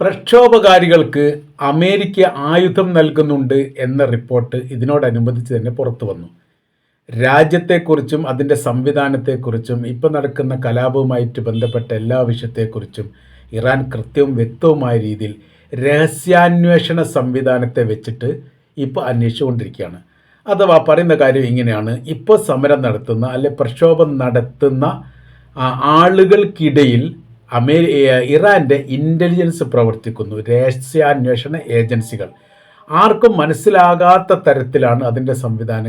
പ്രക്ഷോഭകാരികൾക്ക് America ആയുധം നൽകുന്നുണ്ട് എന്ന റിപ്പോർട്ട് ഇതിനോടനുബന്ധിച്ച് തന്നെ പുറത്തു വന്നു. രാജ്യത്തെക്കുറിച്ചും അതിന്റെ സംവിധാനത്തെക്കുറിച്ചും ഇപ്പോൾ നടക്കുന്ന കലാപവുമായിട്ട് ബന്ധപ്പെട്ട എല്ലാ വിഷയത്തെക്കുറിച്ചും ഇറാൻ കൃത്യവും വ്യക്തവുമായ രീതിയിൽ രഹസ്യാന്വേഷണ സംവിധാനത്തെ വെച്ചിട്ട് ഇപ്പോൾ അന്വേഷിച്ചുകൊണ്ടിരിക്കുകയാണ്. അഥവാ പറയുന്ന കാര്യം ഇങ്ങനെയാണ്. ഇപ്പോൾ സമരം നടത്തുന്ന അല്ലെ പ്രക്ഷോഭം നടത്തുന്ന ആളുകൾക്കിടയിൽ അമേരി ഇറാന്റെ ഇന്റലിജൻസ് പ്രവർത്തിക്കുന്നു. രഹസ്യാന്വേഷണ ഏജൻസികൾ. ആർക്കും മനസ്സിലാകാത്ത തരത്തിലാണ് അതിന്റെ സംവിധാന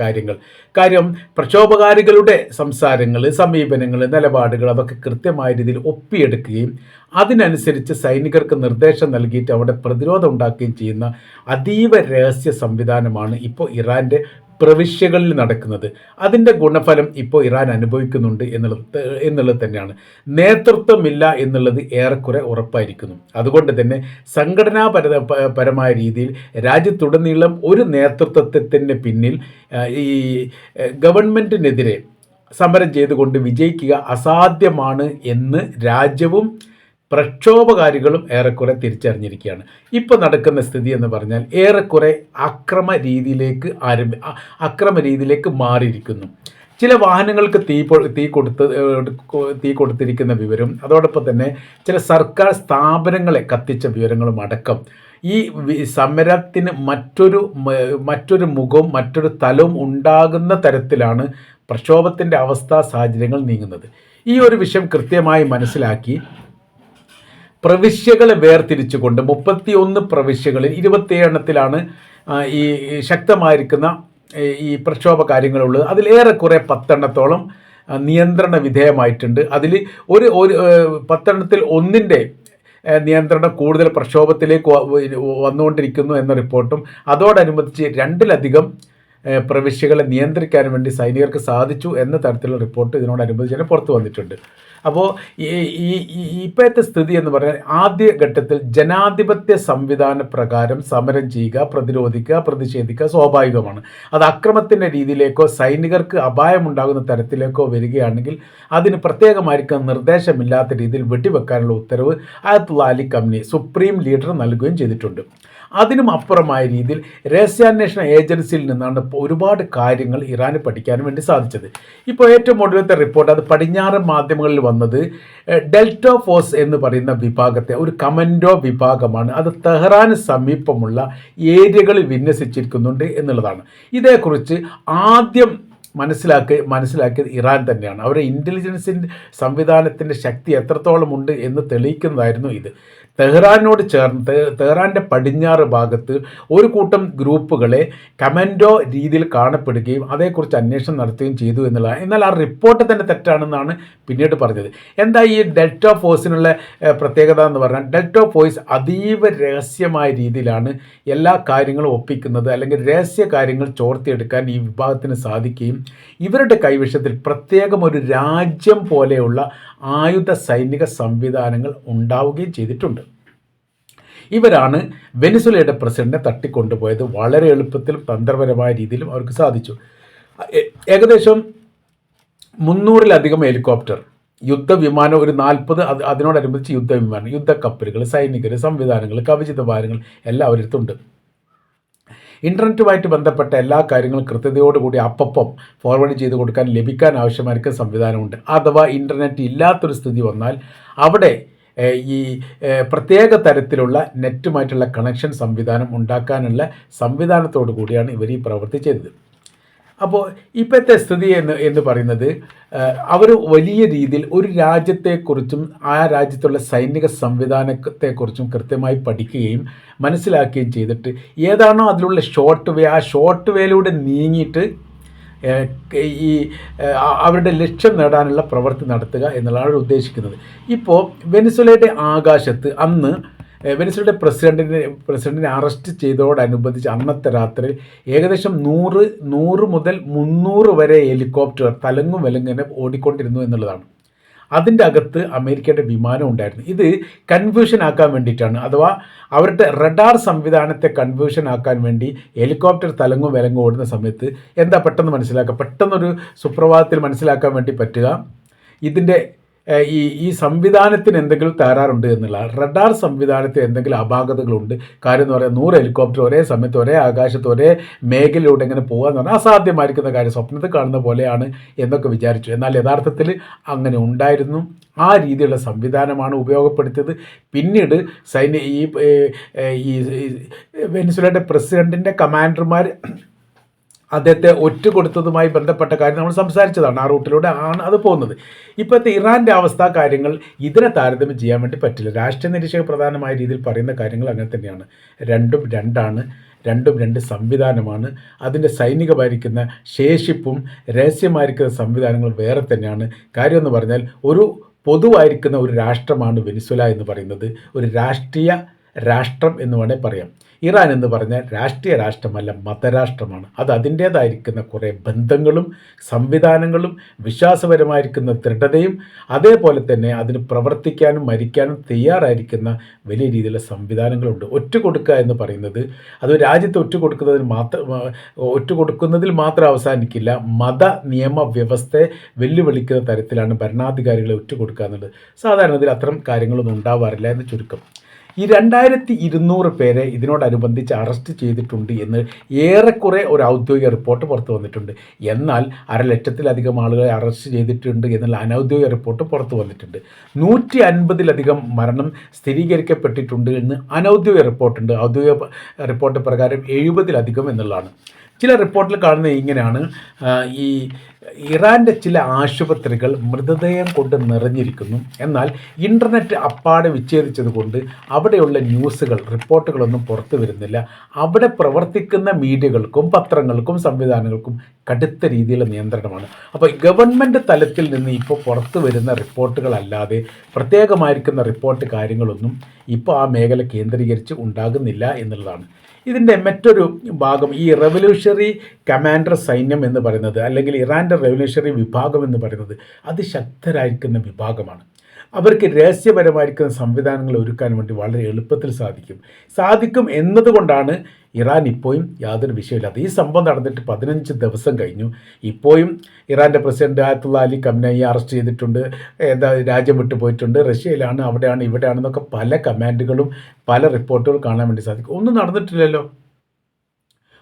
കാര്യങ്ങൾ. കാര്യം പ്രക്ഷോഭകാരികളുടെ സംസാരങ്ങൾ സമീപനങ്ങൾ നിലപാടുകൾ അതൊക്കെ കൃത്യമായ രീതിയിൽ ഒപ്പിയെടുക്കുകയും അതിനനുസരിച്ച് സൈനികർക്ക് നിർദ്ദേശം നൽകിയിട്ട് അവിടെ പ്രതിരോധം ഉണ്ടാക്കുകയും ചെയ്യുന്ന അതീവ രഹസ്യ സംവിധാനമാണ് ഇപ്പോൾ ഇറാന്റെ പ്രവിശ്യകളിൽ നടക്കുന്നത്. അതിന്റെ ഗുണഫലം ഇപ്പോൾ ഇറാൻ അനുഭവിക്കുന്നുണ്ട് എന്നുള്ളത് എന്നുള്ളത് തന്നെയാണ്. നേതൃത്വമില്ല എന്നുള്ളത് ഏറെക്കുറെ ഉറപ്പായിരിക്കുന്നു. അതുകൊണ്ട് തന്നെ സംഘടനാപര പരമായ രീതിയിൽ രാജ്യത്തുടനീളം ഒരു നേതൃത്വത്തിന് പിന്നിൽ ഈ ഗവൺമെന്റിനെതിരെ സമരം ചെയ്തുകൊണ്ട് വിജയിക്കുക അസാധ്യമാണ് എന്ന് രാജ്യവും പ്രക്ഷോഭകാരികളും ഏറെക്കുറെ തിരിച്ചറിഞ്ഞിരിക്കുകയാണ്. ഇപ്പോൾ നടക്കുന്ന സ്ഥിതി എന്ന് പറഞ്ഞാൽ ഏറെക്കുറെ അക്രമ രീതിയിലേക്ക് ആരംഭ അക്രമ രീതിയിലേക്ക് മാറിയിരിക്കുന്നു. ചില വാഹനങ്ങൾക്ക് തീ തീ കൊടുത്ത് തീ കൊടുത്തിരിക്കുന്ന വിവരം അതോടൊപ്പം തന്നെ ചില സർക്കാർ സ്ഥാപനങ്ങളെ കത്തിച്ച വിവരങ്ങളും അടക്കം. ഈ സമരത്തിന് മറ്റൊരു മറ്റൊരു മുഖവും മറ്റൊരു തലവും ഉണ്ടാകുന്ന തരത്തിലാണ് പ്രക്ഷോഭത്തിന്റെ അവസ്ഥ സാഹചര്യങ്ങൾ നീങ്ങുന്നത്. ഈ ഒരു വിഷയം കൃത്യമായി മനസ്സിലാക്കി പ്രവിശ്യകളെ വേർതിരിച്ചുകൊണ്ട് മുപ്പത്തിയൊന്ന് പ്രവിശ്യകളിൽ ഇരുപത്തിയേഴെണ്ണത്തിലാണ് ഈ ശക്തമായിരിക്കുന്ന ഈ പ്രക്ഷോഭ കാര്യങ്ങളുള്ളത്. അതിലേറെക്കുറെ പത്തെണ്ണത്തോളം നിയന്ത്രണ വിധേയമായിട്ടുണ്ട്. അതിൽ ഒരു ഒരു പത്തെണ്ണത്തിൽ ഒന്നിന്റെ നിയന്ത്രണം കൂടുതൽ പ്രക്ഷോഭത്തിലേക്ക് വന്നുകൊണ്ടിരിക്കുന്നു എന്ന റിപ്പോർട്ടും അതോടനുബന്ധിച്ച് രണ്ടിലധികം പ്രവിശ്യകളെ നിയന്ത്രിക്കാൻ വേണ്ടി സൈനികർക്ക് സാധിച്ചു എന്ന തരത്തിലുള്ള റിപ്പോർട്ട് ഇതിനോടനുബന്ധിച്ച് തന്നെ പുറത്തു വന്നിട്ടുണ്ട്. അപ്പോൾ ഈ ഇപ്പോഴത്തെ സ്ഥിതി എന്ന് പറഞ്ഞാൽ ആദ്യ ഘട്ടത്തിൽ ജനാധിപത്യ സംവിധാന പ്രകാരം സമരം ചെയ്യുക പ്രതിരോധിക്കുക പ്രതിഷേധിക്കുക സ്വാഭാവികമാണ്. അത് അക്രമത്തിന്റെ രീതിയിലേക്കോ സൈനികർക്ക് അപായമുണ്ടാകുന്ന തരത്തിലേക്കോ വരികയാണെങ്കിൽ അതിന് പ്രത്യേകമായിരിക്കും നിർദ്ദേശമില്ലാത്ത രീതിയിൽ വെട്ടിവെക്കാനുള്ള ഉത്തരവ് Ayatollah Ali Khamenei supreme leader നൽകുകയും ചെയ്തിട്ടുണ്ട്. അതിനും അപ്പുറമായ രീതിയിൽ രഹസ്യാന്വേഷണ ഏജൻസിയിൽ നിന്നാണ് ഒരുപാട് കാര്യങ്ങൾ ഇറാന് പഠിക്കാൻ വേണ്ടി സാധിച്ചത്. ഇപ്പോൾ ഏറ്റവും ഒടുവിലത്തെ റിപ്പോർട്ട് അത് പടിഞ്ഞാറൻ മാധ്യമങ്ങളിൽ വന്നത് ഡെൽറ്റ ഫോഴ്സ് എന്ന് പറയുന്ന വിഭാഗത്തെ ഒരു കമൻഡോ വിഭാഗമാണ്. അത് തെഹ്റാന് സമീപമുള്ള ഏരിയകളിൽ വിന്യസിച്ചിരിക്കുന്നുണ്ട് എന്നുള്ളതാണ്. ഇതേക്കുറിച്ച് ആദ്യം മനസ്സിലാക്കി മനസ്സിലാക്കിയത് ഇറാൻ തന്നെയാണ്. അവരുടെ ഇന്റലിജൻസിന്റെ സംവിധാനത്തിന്റെ ശക്തി എത്രത്തോളം ഉണ്ട് എന്ന് തെളിയിക്കുന്നതായിരുന്നു ഇത്. തെഹ്റാനോട് ചേർന്ന് തെഹ്റാന്റെ പടിഞ്ഞാറ് ഭാഗത്ത് ഒരു കൂട്ടം ഗ്രൂപ്പുകളെ കമൻഡോ രീതിയിൽ കാണപ്പെടുകയും അതേക്കുറിച്ച് അന്വേഷണം നടത്തുകയും ചെയ്തു എന്നുള്ളതാണ് എന്നാൽ ആ റിപ്പോർട്ട് തന്നെ തെറ്റാണെന്നാണ് പിന്നീട് പറഞ്ഞത്. എന്താ ഈ ഡെൽറ്റ ഫോഴ്സിനുള്ള പ്രത്യേകത എന്ന് പറഞ്ഞാൽ ഡെൽറ്റ ഫോഴ്സ് അതീവ രഹസ്യമായ രീതിയിലാണ് എല്ലാ കാര്യങ്ങളും ഒപ്പിക്കുന്നത് അല്ലെങ്കിൽ രഹസ്യ കാര്യങ്ങൾ ചോർത്തിയെടുക്കാൻ ഈ വിഭാഗത്തിന് സാധിക്കുകയും ഇവരുടെ കൈവശത്തിൽ പ്രത്യേകം ഒരു രാജ്യം പോലെയുള്ള ആയുധ സൈനിക സംവിധാനങ്ങൾ ഉണ്ടാവുകയും ചെയ്തിട്ടുണ്ട്. ഇവരാണ് വെനിസുലയുടെ പ്രസിഡന്റിനെ തട്ടിക്കൊണ്ടുപോയത്. വളരെ എളുപ്പത്തിൽ തന്ത്രപരമായ രീതിയിലും അവർക്ക് സാധിച്ചു. ഏകദേശം മുന്നൂറിലധികം ഹെലികോപ്റ്റർ യുദ്ധവിമാനം ഒരു നാൽപ്പത് അത് അതിനോടനുബന്ധിച്ച് യുദ്ധവിമാനം യുദ്ധക്കപ്പലുകൾ സൈനികർ സംവിധാനങ്ങൾ കവചിത ഭാരങ്ങൾ എല്ലാം അവരടുത്തുണ്ട്. ഇന്റർനെറ്റുമായിട്ട് ബന്ധപ്പെട്ട എല്ലാ കാര്യങ്ങളും കൃത്യതയോടുകൂടി അപ്പപ്പം ഫോർവേഡ് ചെയ്ത് കൊടുക്കാൻ ലഭിക്കാൻ ആവശ്യമായിരിക്കും സംവിധാനമുണ്ട്. അഥവാ ഇന്റർനെറ്റ് ഇല്ലാത്തൊരു സ്ഥിതി വന്നാൽ അവിടെ ഈ പ്രത്യേക തരത്തിലുള്ള നെറ്റുമായിട്ടുള്ള കണക്ഷൻ സംവിധാനം ഉണ്ടാക്കാനുള്ള സംവിധാനത്തോടു കൂടിയാണ് ഇവർ ഈ പ്രവൃത്തി ചെയ്തത്. അപ്പോൾ ഇപ്പോഴത്തെ സ്ഥിതി എന്ന് എന്ന് പറയുന്നത് അവർ വലിയ രീതിയിൽ ഒരു രാജ്യത്തെക്കുറിച്ചും ആ രാജ്യത്തുള്ള സൈനിക സംവിധാനത്തെക്കുറിച്ചും കൃത്യമായി പഠിക്കുകയും മനസ്സിലാക്കുകയും ചെയ്തിട്ട് ഏതാണോ അതിലുള്ള ഷോർട്ട് വേ ആ ഷോർട്ട് വേയിലൂടെ നീങ്ങിയിട്ട് ഈ അവരുടെ ലക്ഷ്യം നേടാനുള്ള പ്രവൃത്തി നടത്തുക എന്നുള്ളതാണ് ഉദ്ദേശിക്കുന്നത്. ഇപ്പോൾ വെനിസുലയുടെ ആകാശത്ത് അന്ന് വെനിസുലയുടെ പ്രസിഡന്റിനെ പ്രസിഡന്റിനെ അറസ്റ്റ് ചെയ്തതോടനുബന്ധിച്ച് അന്നത്തെ രാത്രി ഏകദേശം നൂറ് നൂറ് മുതൽ മുന്നൂറ് വരെ ഹെലികോപ്റ്റർ തലങ്ങും വിലങ്ങനെ ഓടിക്കൊണ്ടിരുന്നു എന്നുള്ളതാണ്. അതിന്റെ അകത്ത് അമേരിക്കയുടെ വിമാനം ഉണ്ടായിരുന്നു. ഇത് കൺഫ്യൂഷൻ ആക്കാൻ വേണ്ടിയിട്ടാണ്. അഥവാ അവരുടെ റഡാർ സംവിധാനത്തെ കൺഫ്യൂഷൻ ആക്കാൻ വേണ്ടി ഹെലികോപ്റ്റർ തലങ്ങും വിലങ്ങും ഓടുന്ന സമയത്ത് എന്താ പെട്ടെന്ന് മനസ്സിലാക്കുക? പെട്ടെന്നൊരു സുപ്രഭാതത്തിൽ മനസ്സിലാക്കാൻ വേണ്ടി പറ്റുക? ഇതിന്റെ ഈ ഈ സംവിധാനത്തിന് എന്തെങ്കിലും തകരാറുണ്ട് എന്നുള്ള റഡാർ സംവിധാനത്തിൽ എന്തെങ്കിലും അപാകതകളുണ്ട്. കാര്യം എന്ന് പറയാൻ നൂറ് ഹെലികോപ്റ്റർ ഒരേ സമയത്ത് ഒരേ ആകാശത്ത് ഒരേ മേഖലയിലൂടെ ഇങ്ങനെ പോകുക എന്ന് പറഞ്ഞാൽ അസാധ്യമായിരിക്കുന്ന കാര്യം സ്വപ്നത്തിൽ കാണുന്ന പോലെയാണ് എന്നൊക്കെ വിചാരിച്ചു. എന്നാൽ യഥാർത്ഥത്തിൽ അങ്ങനെ ഉണ്ടായിരുന്നു. ആ രീതിയിലുള്ള സംവിധാനമാണ് ഉപയോഗപ്പെടുത്തിയത്. പിന്നീട് സൈന്യ ഈ വെനിസുലയുടെ പ്രസിഡന്റിന്റെ കമാൻഡർമാർ അദ്ദേഹത്തെ ഒറ്റ കൊടുത്തതുമായി ബന്ധപ്പെട്ട കാര്യം നമ്മൾ സംസാരിച്ചതാണ് ആ റൂട്ടിലൂടെ ആണ് അത് പോകുന്നത്. ഇപ്പോഴത്തെ ഇറാന്റെ അവസ്ഥ കാര്യങ്ങൾ ഇതിനെ താരതമ്യം ചെയ്യാൻ വേണ്ടി പറ്റില്ല. രാഷ്ട്രീയ നിരീക്ഷക പ്രധാനമായ രീതിയിൽ പറയുന്ന കാര്യങ്ങൾ അങ്ങനെ തന്നെയാണ്. രണ്ടും രണ്ടാണ് രണ്ടും രണ്ട് സംവിധാനമാണ്. അതിന്റെ സൈനികമായിരിക്കുന്ന ശേഷിപ്പും രഹസ്യമായിരിക്കുന്ന സംവിധാനങ്ങൾ വേറെ തന്നെയാണ്. കാര്യമെന്ന് പറഞ്ഞാൽ ഒരു പൊതുവായിരിക്കുന്ന ഒരു രാഷ്ട്രമാണ് വെനിസ്വല എന്ന് പറയുന്നത്. ഒരു രാഷ്ട്രീയ രാഷ്ട്രം എന്ന് വേണേൽ പറയാം. ഇറാൻ എന്ന് പറഞ്ഞാൽ രാഷ്ട്രീയ രാഷ്ട്രമല്ല മതരാഷ്ട്രമാണ്. അത് അതിന്റേതായിരിക്കുന്ന കുറേ ബന്ധങ്ങളും സംവിധാനങ്ങളും വിശ്വാസപരമായിരിക്കുന്ന ദൃഢതയും അതേപോലെ തന്നെ അതിന് പ്രവർത്തിക്കാനും മരിക്കാനും തയ്യാറായിരിക്കുന്ന വലിയ രീതിയിലുള്ള സംവിധാനങ്ങളുണ്ട്. ഒറ്റ കൊടുക്കുക എന്ന് പറയുന്നത് അത് രാജ്യത്ത് ഒറ്റ കൊടുക്കുന്നതിന് മാത്രം ഒറ്റ കൊടുക്കുന്നതിൽ മാത്രം അവസാനിക്കില്ല. മത നിയമ വ്യവസ്ഥയെ വെല്ലുവിളിക്കുന്ന തരത്തിലാണ് ഭരണാധികാരികളെ ഒറ്റ കൊടുക്കുക എന്നുള്ളത് സാധാരണത്തിൽ അത്തരം കാര്യങ്ങളൊന്നും ഉണ്ടാവാറില്ല എന്ന് ചുരുക്കം. ഈ രണ്ടായിരത്തി ഇരുന്നൂറ് പേരെ ഇതിനോടനുബന്ധിച്ച് അറസ്റ്റ് ചെയ്തിട്ടുണ്ട് എന്ന് ഏറെക്കുറെ ഒരു ഔദ്യോഗിക റിപ്പോർട്ട് പുറത്തു വന്നിട്ടുണ്ട്. എന്നാൽ അരലക്ഷത്തിലധികം ആളുകളെ അറസ്റ്റ് ചെയ്തിട്ടുണ്ട് എന്നുള്ള അനൗദ്യോഗിക റിപ്പോർട്ട് പുറത്തു വന്നിട്ടുണ്ട്. നൂറ്റി അൻപതിലധികം മരണം സ്ഥിരീകരിക്കപ്പെട്ടിട്ടുണ്ട് എന്ന് അനൗദ്യോഗിക റിപ്പോർട്ടുണ്ട്. ഔദ്യോഗിക റിപ്പോർട്ട് പ്രകാരം എഴുപതിലധികം എന്നുള്ളതാണ്. ചില റിപ്പോർട്ടിൽ കാണുന്നത് ഇങ്ങനെയാണ്. ഈ ഇറാന്റെ ചില ആശുപത്രികൾ മൃതദേഹം കൊണ്ട് നിറഞ്ഞിരിക്കുന്നു. എന്നാൽ ഇന്റർനെറ്റ് അപ്പാടെ വിച്ഛേദിച്ചത് കൊണ്ട് അവിടെയുള്ള ന്യൂസുകൾ റിപ്പോർട്ടുകളൊന്നും പുറത്തു വരുന്നില്ല. അവിടെ പ്രവർത്തിക്കുന്ന മീഡിയകൾക്കും പത്രങ്ങൾക്കും സംവിധാനങ്ങൾക്കും കടുത്ത രീതിയിലുള്ള നിയന്ത്രണമാണ്. അപ്പോൾ ഗവൺമെന്റ് തലത്തിൽ നിന്ന് ഇപ്പോൾ പുറത്തു വരുന്ന റിപ്പോർട്ടുകളല്ലാതെ പ്രത്യേകമായിരിക്കുന്ന റിപ്പോർട്ട് കാര്യങ്ങളൊന്നും ഇപ്പോൾ ആ മേഖല കേന്ദ്രീകരിച്ച് ഉണ്ടാകുന്നില്ല എന്നുള്ളതാണ്. ഇതിന്റെ മറ്റൊരു ഭാഗം ഈ റെവല്യൂഷണറി കമാൻഡർ സൈന്യം എന്ന് പറയുന്നത് അല്ലെങ്കിൽ ഇറാന്റെ റെവല്യൂഷണറി വിഭാഗം എന്ന് പറയുന്നത് അതിശക്തരായിരിക്കുന്ന വിഭാഗമാണ്. അവർക്ക് രഹസ്യപരമായിരിക്കുന്ന സംവിധാനങ്ങൾ ഒരുക്കാൻ വേണ്ടി വളരെ എളുപ്പത്തിൽ സാധിക്കും. സാധിക്കും എന്നതുകൊണ്ടാണ് ഇറാൻ ഇപ്പോഴും യാതൊരു വിഷയമില്ലാത്ത ഈ സംഭവം നടന്നിട്ട് പതിനഞ്ച് ദിവസം കഴിഞ്ഞു. ഇപ്പോഴും ഇറാന്റെ പ്രസിഡന്റ് ആയത്തുള്ള അലി കംനയെ അറസ്റ്റ് ചെയ്തിട്ടുണ്ട്. എന്താ രാജ്യം വിട്ടു പോയിട്ടുണ്ട്. റഷ്യയിലാണ് അവിടെയാണ് ഇവിടെയാണെന്നൊക്കെ പല കമാൻഡുകളും പല റിപ്പോർട്ടുകൾ കാണാൻ വേണ്ടി സാധിക്കും. ഒന്നും നടന്നിട്ടില്ലല്ലോ.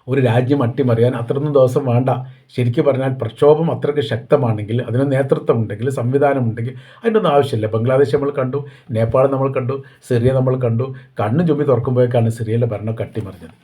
ഒരു രാജ്യം അട്ടിമറിയാൻ അത്രയൊന്നും ദിവസം വേണ്ട. ശരിക്കും പറഞ്ഞാൽ പ്രക്ഷോഭം അത്രയ്ക്ക് ശക്തമാണെങ്കിൽ അതിന് നേതൃത്വം ഉണ്ടെങ്കിൽ സംവിധാനമുണ്ടെങ്കിൽ അതിനൊന്നും ആവശ്യമില്ല. ബംഗ്ലാദേശ് നമ്മൾ കണ്ടു നേപ്പാൾ നമ്മൾ കണ്ടു സിറിയ നമ്മൾ കണ്ടു. കണ്ണും ചുമ്മി തുറക്കുമ്പോഴേക്കാണ് സിറിയയിലെ ഭരണമൊക്കെ അട്ടിമറിഞ്ഞത്.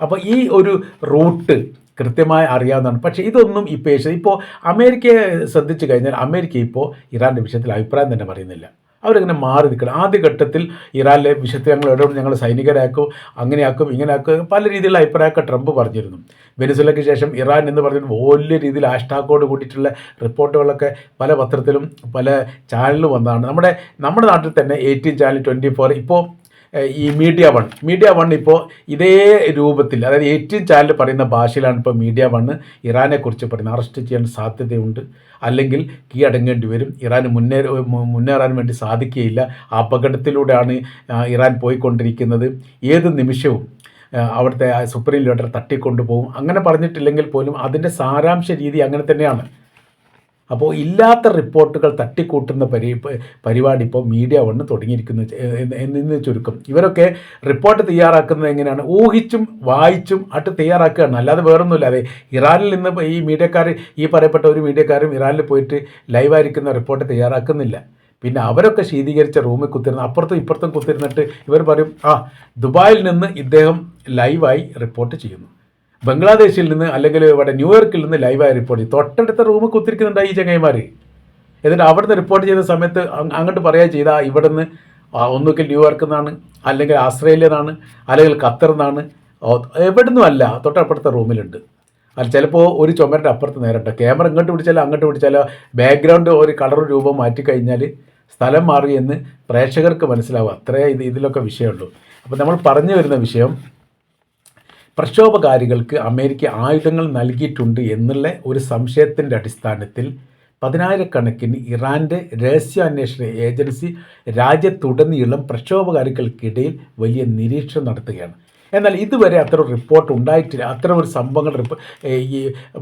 അപ്പോൾ ഈ ഒരു റൂട്ട് കൃത്യമായി അറിയാവുന്നതാണ്. പക്ഷേ ഇതൊന്നും ഇപ്പോൾ ഇപ്പോൾ അമേരിക്കയെ ശ്രദ്ധിച്ചു കഴിഞ്ഞാൽ അമേരിക്ക ഇപ്പോൾ ഇറാന്റെ വിഷയത്തിൽ അഭിപ്രായം തന്നെ പറയുന്നില്ല. അവരിങ്ങനെ മാറി നിൽക്കണം. ആദ്യഘട്ടത്തിൽ ഇറാനിലെ വിഷയത്തിൽ ഞങ്ങൾ ഇടപെടും ഞങ്ങൾ സൈനികരാക്കും അങ്ങനെയാക്കും ഇങ്ങനെയാക്കും പല രീതിയിലുള്ള അഭിപ്രായമൊക്കെ ട്രംപ് പറഞ്ഞിരുന്നു. വെനിസുലയ്ക്ക് ശേഷം ഇറാൻ എന്ന് പറഞ്ഞിട്ട് വലിയ രീതിയിൽ ആഷ്ടാക്കോട് കൂട്ടിയിട്ടുള്ള റിപ്പോർട്ടുകളൊക്കെ പല പത്രത്തിലും പല ചാനലിലും വന്നതാണ്. നമ്മുടെ നമ്മുടെ നാട്ടിൽ തന്നെ എയ്റ്റീൻ ചാനൽ ട്വന്റി ഫോർ ഇപ്പോൾ ഈ മീഡിയ വൺ മീഡിയ വൺ ഇപ്പോൾ ഇതേ രൂപത്തിൽ അതായത് ഏറ്റവും ചാനൽ പറയുന്ന ഭാഷയിലാണ് ഇപ്പോൾ മീഡിയ വൺ ഇറാനെക്കുറിച്ച് പറയുന്നത്. അറസ്റ്റ് ചെയ്യാൻ സാധ്യതയുണ്ട്. അല്ലെങ്കിൽ കീഴടങ്ങേണ്ടി വരും. ഇറാന് മുന്നേ മുന്നേറാൻ വേണ്ടി സാധിക്കുകയില്ല. അപകടത്തിലൂടെയാണ് ഇറാൻ പോയിക്കൊണ്ടിരിക്കുന്നത്. ഏത് നിമിഷവും അവിടുത്തെ സുപ്രീം ലീഡർ തട്ടിക്കൊണ്ടുപോകും. അങ്ങനെ പറഞ്ഞിട്ടില്ലെങ്കിൽ പോലും അതിന്റെ സാരാംശ രീതി അങ്ങനെ തന്നെയാണ്. അപ്പോൾ ഇല്ലാത്ത റിപ്പോർട്ടുകൾ തട്ടിക്കൂട്ടുന്ന പരി പരിപാടി ഇപ്പോൾ മീഡിയ വണ്ണ് തുടങ്ങിയിരിക്കുന്നു. എന്ന് ചുരുക്കം. ഇവരൊക്കെ റിപ്പോർട്ട് തയ്യാറാക്കുന്നത് എങ്ങനെയാണ്? ഊഹിച്ചും വായിച്ചും അട്ട് തയ്യാറാക്കുകയാണ്. അല്ലാതെ വേറൊന്നുമില്ല. അതെ ഇറാനിൽ നിന്ന് ഈ മീഡിയക്കാർ ഈ പറയപ്പെട്ട ഒരു മീഡിയക്കാരും ഇറാനിൽ പോയിട്ട് ലൈവായിരിക്കുന്ന റിപ്പോർട്ട് തയ്യാറാക്കുന്നില്ല. പിന്നെ അവരൊക്കെ ശീതീകരിച്ച റൂമിൽ കുത്തിരുന്ന് അപ്പുറത്തും ഇപ്പുറത്തും കുത്തിരുന്നിട്ട് ഇവർ പറയും ആ ദുബായിൽ നിന്ന് ഇദ്ദേഹം ലൈവായി റിപ്പോർട്ട് ചെയ്യുന്നു. ബംഗ്ലാദേശിൽ നിന്ന് അല്ലെങ്കിൽ ഇവിടെ ന്യൂയോർക്കിൽ നിന്ന് ലൈവായി റിപ്പോർട്ട്. ചെയ്യും തൊട്ടടുത്ത റൂമ് കുത്തിരിക്കുന്നുണ്ട് ഈ ചങ്ങായിമാർ എന്നിട്ട് അവിടുന്ന് റിപ്പോർട്ട് ചെയ്ത സമയത്ത് അങ്ങോട്ട് പറയുക ചെയ്താൽ ഇവിടെ നിന്ന് ഒന്നുകിൽ ന്യൂയോർക്കിൽ നിന്നാണ് അല്ലെങ്കിൽ ആസ്ട്രേലിയ നിന്നാണ് അല്ലെങ്കിൽ ഖത്തർ നിന്നാണ്. എവിടുന്നും അല്ല തൊട്ടപ്പുറത്തെ റൂമിലുണ്ട് അത് ചിലപ്പോൾ ഒരു ചുമരുടെ അപ്പുറത്ത് നേരിട്ട് ക്യാമറ ഇങ്ങോട്ട് പിടിച്ചാലോ അങ്ങോട്ട് പിടിച്ചാലോ ബാക്ക്ഗ്രൗണ്ട് ഒരു കളർ രൂപം മാറ്റി കഴിഞ്ഞാൽ സ്ഥലം മാറി എന്ന് പ്രേക്ഷകർക്ക് മനസ്സിലാവും. അത്രേ ഇത് ഇതിലൊക്കെ വിഷയമുള്ളൂ. അപ്പോൾ നമ്മൾ പറഞ്ഞു വരുന്ന വിഷയം പ്രക്ഷോഭകാരികൾക്ക് അമേരിക്ക ആയുധങ്ങൾ നൽകിയിട്ടുണ്ട് എന്നുള്ള ഒരു സംശയത്തിന്റെ അടിസ്ഥാനത്തിൽ പതിനായിരക്കണക്കിന് ഇറാന്റെ രഹസ്യാന്വേഷണ ഏജൻസി രാജ്യത്തുടനീളം പ്രക്ഷോഭകാരികൾക്കിടയിൽ വലിയ നിരീക്ഷണം നടത്തുകയാണ്. എന്നാൽ ഇതുവരെ അത്ര റിപ്പോർട്ട് ഉണ്ടായിട്ടില്ല. അത്ര ഒരു സംഭവങ്ങൾ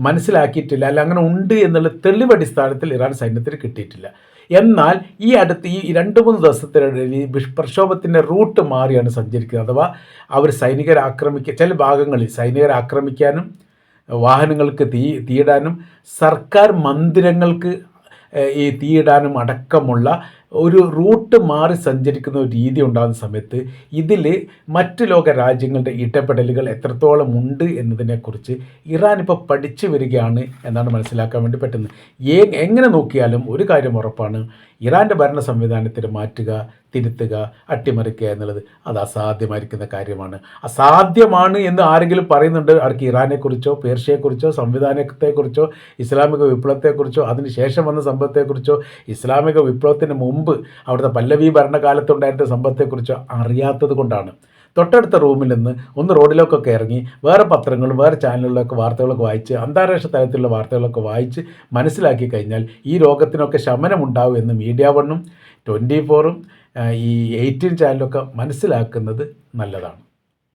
മനസ്സിലാക്കിയിട്ടില്ല. അല്ല അങ്ങനെ ഉണ്ട് എന്നുള്ള തെളിവടിസ്ഥാനത്തിൽ ഇറാൻ സൈന്യത്തിന് കിട്ടിയിട്ടില്ല. എന്നാൽ ഈ അടുത്ത് ഈ രണ്ട് മൂന്ന് ദിവസത്തിനിടയിൽ ഈ പ്രക്ഷോഭത്തിന്റെ റൂട്ട് മാറിയാണ് സഞ്ചരിക്കുന്നത്. അഥവാ അവർ സൈനികരെ ആക്രമിക്ക ചില ഭാഗങ്ങളിൽ സൈനികരെ ആക്രമിക്കാനും വാഹനങ്ങൾക്ക് തീ തീയിടാനും സർക്കാർ മന്ദിരങ്ങൾക്ക് ഈ തീയിടാനും അടക്കമുള്ള ഒരു റൂട്ട് മാറി സഞ്ചരിക്കുന്ന ഒരു രീതി ഉണ്ടാകുന്ന സമയത്ത് ഇതിൽ മറ്റ് ലോക രാജ്യങ്ങളുടെ ഇടപെടലുകൾ എത്രത്തോളം ഉണ്ട് എന്നതിനെക്കുറിച്ച് ഇറാൻ ഇപ്പോൾ പഠിച്ചു വരികയാണ് എന്നാണ് മനസ്സിലാക്കാൻ വേണ്ടി പറ്റുന്നത്. എങ്ങനെ നോക്കിയാലും ഒരു കാര്യം ഉറപ്പാണ്. ഇറാന്റെ ഭരണ സംവിധാനത്തിന് മാറ്റുക തിരുത്തുക അട്ടിമറിക്കുക എന്നുള്ളത് അത് അസാധ്യമായിരിക്കുന്ന കാര്യമാണ്. അസാധ്യമാണ് എന്ന് ആരെങ്കിലും പറയുന്നുണ്ട്. അവർക്ക് ഇറാനെക്കുറിച്ചോ പേർഷ്യയെക്കുറിച്ചോ സംവിധാനത്തെക്കുറിച്ചോ ഇസ്ലാമിക വിപ്ലവത്തെക്കുറിച്ചോ അതിന് ശേഷം വന്ന സംഭവത്തെക്കുറിച്ചോ ഇസ്ലാമിക വിപ്ലവത്തിന് മുമ്പ് അവിടുത്തെ പല്ലവി ഭരണകാലത്തുണ്ടായിരുന്ന സംഭവത്തെക്കുറിച്ചോ അറിയാത്തത് കൊണ്ടാണ്. തൊട്ടടുത്ത റൂമിൽ നിന്ന് ഒന്ന് റോഡിലേക്കൊക്കെ ഇറങ്ങി വേറെ പത്രങ്ങളും വേറെ ചാനലുകളിലൊക്കെ വാർത്തകളൊക്കെ വായിച്ച് അന്താരാഷ്ട്ര തലത്തിലുള്ള വാർത്തകളൊക്കെ വായിച്ച് മനസ്സിലാക്കി കഴിഞ്ഞാൽ ഈ രോഗത്തിനൊക്കെ ശമനമുണ്ടാവും എന്ന് മീഡിയ വണ്ണും ട്വന്റി ഫോറും ഈ എയ്റ്റീൻ ചാനലൊക്കെ മനസ്സിലാക്കുന്നത് നല്ലതാണ്.